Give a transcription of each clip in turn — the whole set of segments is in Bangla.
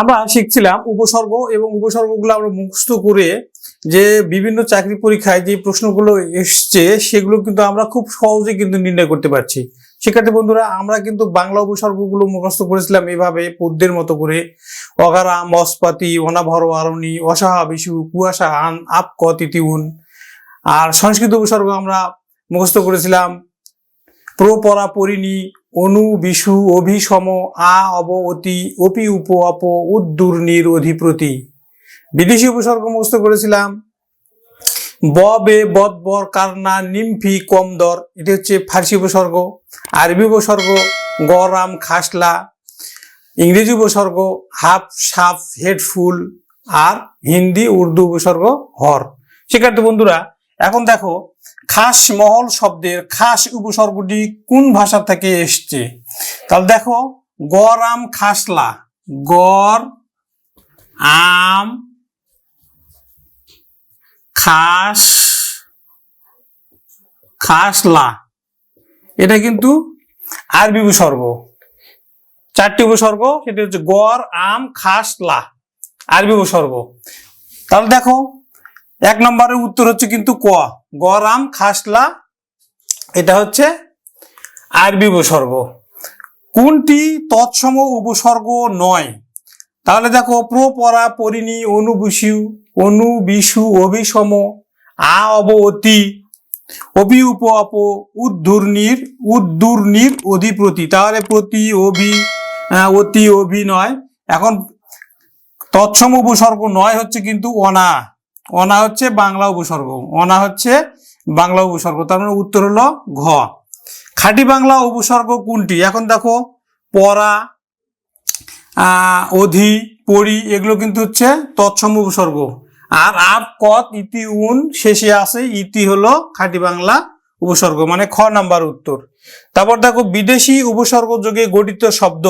আমরা শিখছিলাম উপসর্গ এবং উপসর্গগুলো আমরা মুখস্থ করে যে বিভিন্ন চাকরি পরীক্ষায় যে প্রশ্নগুলো এসছে, সেগুলো কিন্তু আমরা খুব সহজে কিন্তু নির্ণয় করতে পারছি। শিক্ষার্থী বন্ধুরা, আমরা কিন্তু বাংলা উপসর্গগুলো মুখস্থ করেছিলাম এভাবে পদ্যের মতো করে। অগারা মসপাতি অনাভর, আরণি অসাহা বিশু কুয়াশা, আন, আপ, ক, তিতিউন। আর সংস্কৃত উপসর্গ আমরা মুখস্থ করেছিলাম। প্রপরা, পরিণী অনু বিশু অভিসম আ অব অতি অপি উপ অপ উদ্দূর্নির অধিপ্রতি। বিদেশি উপসর্গ মুখস্থ করেছিলাম। ব বে বদ বর কারনা নিমফি কম দর, এটি হচ্ছে ফার্সি উপসর্গ। আরবি উপসর্গ গরাম খাসলা। ইংরেজি উপসর্গ, হাফ সাফ হেডফুল আর হিন্দি উর্দু উপসর্গ হর। শিক্ষার্থী বন্ধুরা, এখন দেখো খাস মহল শব্দের খাস উপসর্গটি কোন ভাষা থেকে এসছে? তাহলে দেখো গর আম, খাসলা। গর আম, খাস, খাসলা। এটা কিন্তু আরবি উপসর্গ। চারটি উপসর্গ, সেটা হচ্ছে গড়, আম, খাসলা। আরবি উপসর্গ। তাহলে দেখো এক নম্বরের উত্তর হচ্ছে কিন্তু ক। গড় আম খাসলা, এটা হচ্ছে আরবি উপসর্গ। কোনটি তৎসম উপসর্গ নয়? তাহলে দেখো প্রপরা পরিণী অনুবিষু অনুবিষু, অভিসম, আ অব অতি অভি, উপ, অপ, উদ্ধূর্ণির উদ্দূর্ণির অধিপ্রতি। তাহলে প্রতি, অভি অতি অভি নয় এখন তৎসম উপসর্গ নয় হচ্ছে কিন্তু অনা। অনা হচ্ছে বাংলা উপসর্গ। অনা হচ্ছে বাংলা উপসর্গ। তার মানে উত্তর হলো ঘ। খাঁটি বাংলা উপসর্গ কোনটি? এখন দেখো পরা অধি, পড়ি, এগুলো কিন্তু হচ্ছে তৎসম উপসর্গ। আর আপ, কত, ইতি, উন, শেষে আছে, ইতি হলো খাঁটি বাংলা উপসর্গ মানে খ নাম্বার উত্তর। তারপর দেখো, বিদেশি উপসর্গ যোগে গঠিত শব্দ,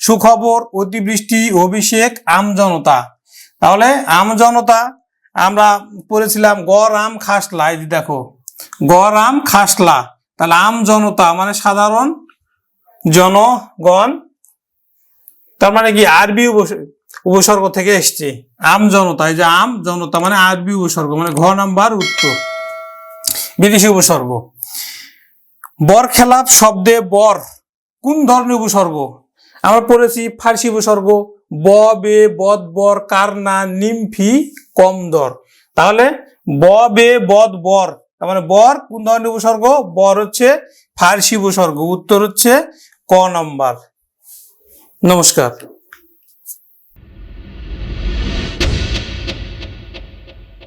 সুখবর, অতিবৃষ্টি, অভিষেক, আমজনতা। তাহলে আমজনতা আমরা পড়েছিলাম, গড়, আম, খাসলা। এই দেখো, গড়, আম, খাসলা। তাহলে আম জনতা মানে সাধারণ জনগণ, তার মানে কি, আরবি উপস- উপসর্গ থেকে এসছে। আম জনতা, এই যে আম জনতা মানে আরবি উপসর্গ মানে ঘ নাম্বার উত্তর। বিদেশি উপসর্গ। বর খেলাপ শব্দে বর, কোন ধরনের উপসর্গ? আমরা পড়েছি ফার্সি উপসর্গ, ব, বে, বদ, বর কারনা নিমফি কম দর। তাহলে ব, বে, বদ, বর তার মানে বর কোন ধরনের উপসর্গ? বর হচ্ছে ফার্সি উপসর্গ, উত্তর হচ্ছে ক নম্বর। নমস্কার।